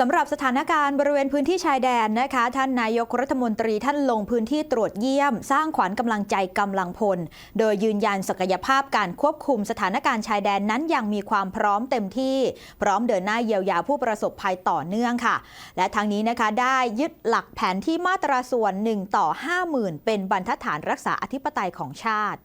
สำหรับสถานการณ์บริเวณพื้นที่ชายแดนนะคะ ท่านนายกรัฐมนตรีท่านลงพื้นที่ตรวจเยี่ยม สร้างขวัญกำลังใจกำลังพล โดยยืนยันศักยภาพการควบคุมสถานการณ์ชายแดนนั้นยังมีความพร้อมเต็มที่ พร้อมเดินหน้าเยียวยาผู้ประสบภัยต่อเนื่องค่ะ และทางนี้นะคะได้ยึดหลักแผนที่มาตราส่วน 1 ต่อ 50,000 เป็นบรรทัดฐานรักษาอธิปไตยของชาติ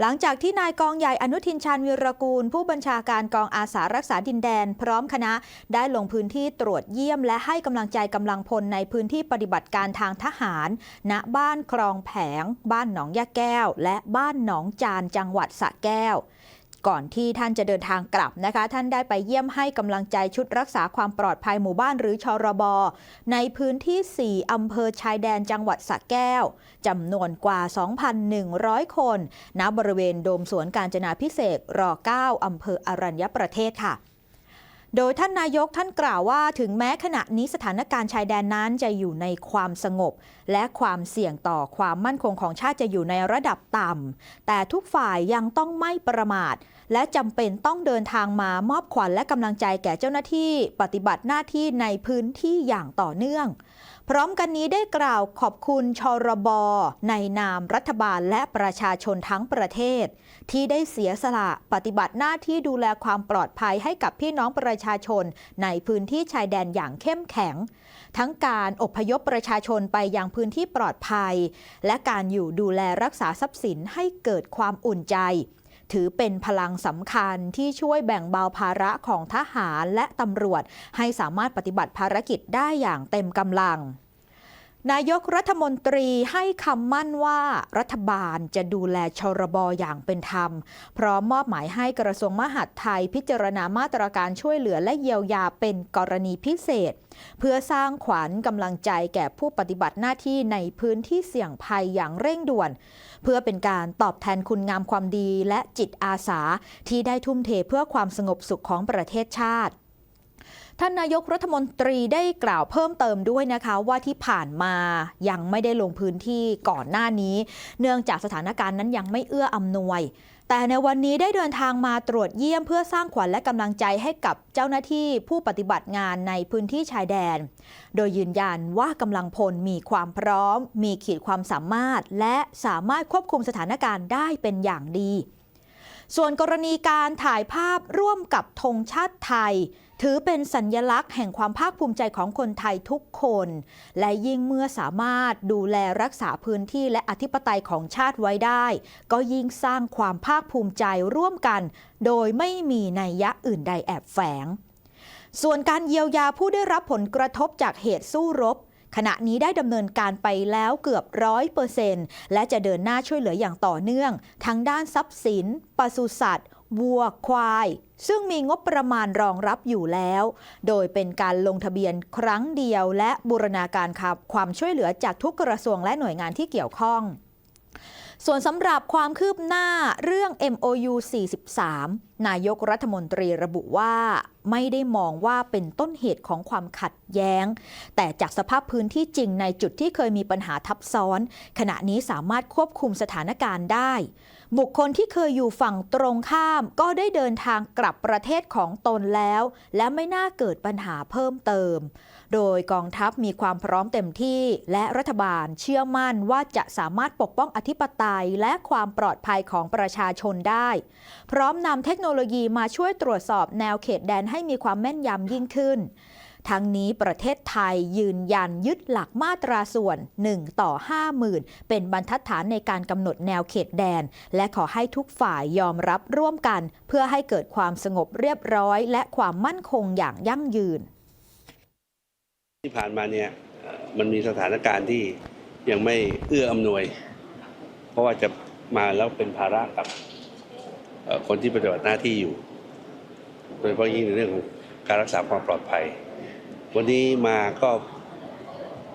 หลังจากที่นายกองใหญ่อนุทินชาญวิรกูล ผู้บัญชาการกองอาสารักษาดินแดน พร้อมคณะได้ลงพื้นที่ตรวจเยี่ยม และให้กำลังใจกำลังพลในพื้นที่ปฏิบัติการทางทหาร ณบ้านคลองแผง บ้านหนองยะแก้ว และบ้านหนองจานจังหวัดสระแก้ว ก่อนที่ท่านจะเดินทางกลับนะคะ ท่านได้ไปเยี่ยมให้กำลังใจชุดรักษาความปลอดภัยหมู่บ้านหรือชรบในพื้นที่ 4 อำเภอชายแดนจังหวัดสระแก้วจำนวนกว่า 2,100 คนณบริเวณโดมสวนการจนาพิเศษกร9อำเภออรัญญประเทศค่ะ โดยท่านนายกท่านกล่าวว่าถึงแม้ขณะนี้สถานการณ์ชายแดนนั้นจะอยู่ในความสงบ และความเสี่ยงต่อความมั่นคงของชาติจะอยู่ในระดับต่ำ แต่ทุกฝ่ายยังต้องไม่ประมาท และจำเป็นต้องเดินทางมามอบขวัญและกำลังใจแก่เจ้าหน้าที่ ปฏิบัติหน้าที่ในพื้นที่อย่างต่อเนื่อง พร้อมกันนี้ได้กล่าวขอบคุณชรบในนามรัฐบาลและประชาชนทั้งประเทศ ที่ได้เสียสละปฏิบัติหน้าที่ดูแลความปลอดภัยให้กับพี่น้องประชาชนในพื้นที่ชายแดนอย่างเข้มแข็ง ทั้งการอพยพประชาชนไปยังพื้นที่ปลอดภัย และการอยู่ดูแลรักษาทรัพย์สินให้เกิดความอุ่นใจ ถือเป็นพลังสำคัญที่ช่วยแบ่งเบาภาระของทหารและตำรวจ ให้สามารถปฏิบัติภารกิจได้อย่างเต็มกำลัง นายกรัฐมนตรีให้คำมั่นว่ารัฐบาลจะดูแลชรบอย่างเป็นธรรม พร้อมมอบหมายให้กระทรวงมหาดไทยพิจารณามาตรการช่วยเหลือและเยียวยาเป็นกรณีพิเศษ เพื่อสร้างขวัญกำลังใจแก่ผู้ปฏิบัติหน้าที่ในพื้นที่เสี่ยงภัยอย่างเร่งด่วน เพื่อเป็นการตอบแทนคุณงามความดีและจิตอาสาที่ได้ทุ่มเทเพื่อความสงบสุขของประเทศชาติ ท่านนายกรัฐมนตรีได้กล่าวเพิ่มเติมด้วยนะคะว่าที่ผ่านมายังไม่ได้ลงพื้นที่ก่อนหน้านี้ เนื่องจากสถานการณ์นั้นยังไม่เอื้ออำนวย แต่ในวันนี้ได้เดินทางมาตรวจเยี่ยมเพื่อสร้างขวัญและกำลังใจให้กับเจ้าหน้าที่ผู้ปฏิบัติงานในพื้นที่ชายแดน โดยยืนยันว่ากำลังพลมีความพร้อม มีขีดความสามารถ และสามารถควบคุมสถานการณ์ได้เป็นอย่างดี ส่วนกรณีการถ่ายภาพร่วมกับธงชาติไทย ถือเป็นสัญญลักษณ์แห่งความภาคภูมิใจของคนไทยทุกคน และยิ่งเมื่อสามารถดูแลรักษาพื้นที่และอธิปไตยของชาติไว้ได้ ก็ยิ่งสร้างความภาคภูมิใจร่วมกัน โดยไม่มีนัยยะอื่นใดแอบแฝงส่วนการเยียวยาผู้ได้รับผลกระทบจากเหตุสู้รบ ขณะนี้ได้ดำเนินการไปแล้วเกือบร้อยเปอร์เซ็นต์และจะเดินหน้าช่วยเหลืออย่างต่อเนื่องทั้งด้านทรัพย์สินปศุสัตว์วัวควาย ซึ่งมีงบประมาณรองรับอยู่แล้ว โดยเป็นการลงทะเบียนครั้งเดียว และบูรณาการครับความช่วยเหลือจากทุกกระทรวงและหน่วยงานที่เกี่ยวข้อง ส่วนสำหรับความคืบหน้าเรื่อง MOU 43 นายกรัฐมนตรีระบุว่า ไม่ได้มองว่าเป็นต้นเหตุของความขัดแย้ง แต่จากสภาพพื้นที่จริงในจุดที่เคยมีปัญหาทับซ้อน ขณะนี้สามารถควบคุมสถานการณ์ได้ บุคคลที่เคยอยู่ฝั่งตรงข้าม ก็ได้เดินทางกลับประเทศของตนแล้ว และไม่น่าเกิดปัญหาเพิ่มเติมโดยกองทัพมีความพร้อมเต็มที่และรัฐบาลเชื่อมั่นว่าจะสามารถปกป้องอธิปไตยและความปลอดภัยของประชาชนได้ พร้อมนำเทคโนโลยีมาช่วยตรวจสอบแนวเขตแดนให้มีความแม่นยำยิ่งขึ้น ทั้งนี้ประเทศไทยยืนยันยึดหลักมาตราส่วน 1 ต่อ 50,000 เป็นบรรทัดฐานในการกำหนดแนวเขตแดน และขอให้ทุกฝ่ายยอมรับร่วมกัน เพื่อให้เกิดความสงบเรียบร้อย และความมั่นคงอย่างยั่งยืน ที่ผ่านมาเนี่ยมันมีสถานการณ์ที่ยังไม่เอื้ออำนวย เพราะว่าจะมาแล้วเป็นภาระกับคนที่ปฏิบัติหน้าที่อยู่ โดยเฉพาะยิ่งในเรื่องของการรักษาความปลอดภัย วันนี้มาก็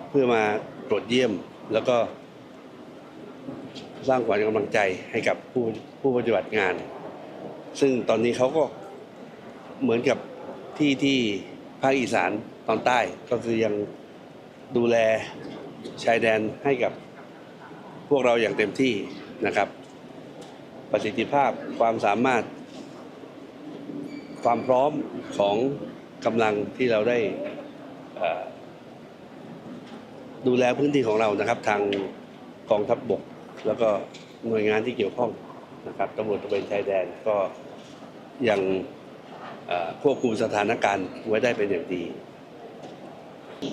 เพื่อมาตรวจเยี่ยมแล้วก็สร้างขวัญกำลังใจให้กับผู้ผู้ปฏิบัติงาน ซึ่งตอนนี้เขาก็เหมือนกับที่ที่ภาคอีสาน ตอนใต้ก็คือยังดูแลชายแดนให้กับพวกเราอย่างเต็มที่นะครับ ประสิทธิภาพความสามารถ ความพร้อมของกำลังที่เราได้ดูแลพื้นที่ของเรานะครับ ทางกองทัพบบก แล้วก็หน่วยงานที่เกี่ยวข้องนะครับตำรวจตระเวนชายแดนก็ยังควบคุมสถานการณ์ไว้ได้เป็นอย่างดี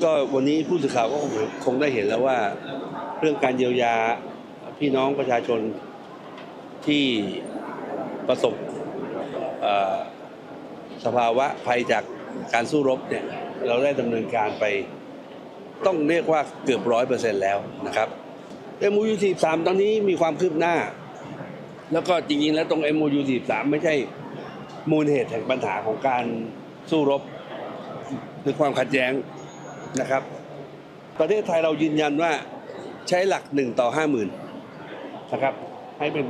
ก็วันนี้ผู้สื่อข่าวก็คงได้เห็นแล้วว่า เรื่องการเยียวยาพี่น้องประชาชนที่ประสบสภาวะภัยจากการสู้รบเนี่ยเราได้ดำเนินการไปต้องเรียกว่าเกือบร้อยเปอร์เซ็นต์แล้วนะครับ MOU 43 ตอนนี้มีความคืบหน้า แล้วก็จริงๆ แล้วตรง MOU 43 ไม่ใช่มูลเหตุแห่งปัญหาของการสู้รบหรือความขัดแย้ง นะครับ ประเทศไทยเรายืนยันว่าใช้หลักหนึ่งต่อห้าหมื่นนะครับ ให้เป็น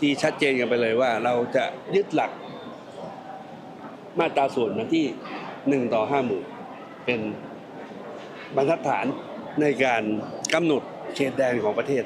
ที่ชัดเจนกันไปเลยว่าเราจะยึดหลักมาตราส่วนมาที่หนึ่งต่อห้าหมื่นเป็นบรรทัดฐานในการกำหนดเขตแดนของประเทศ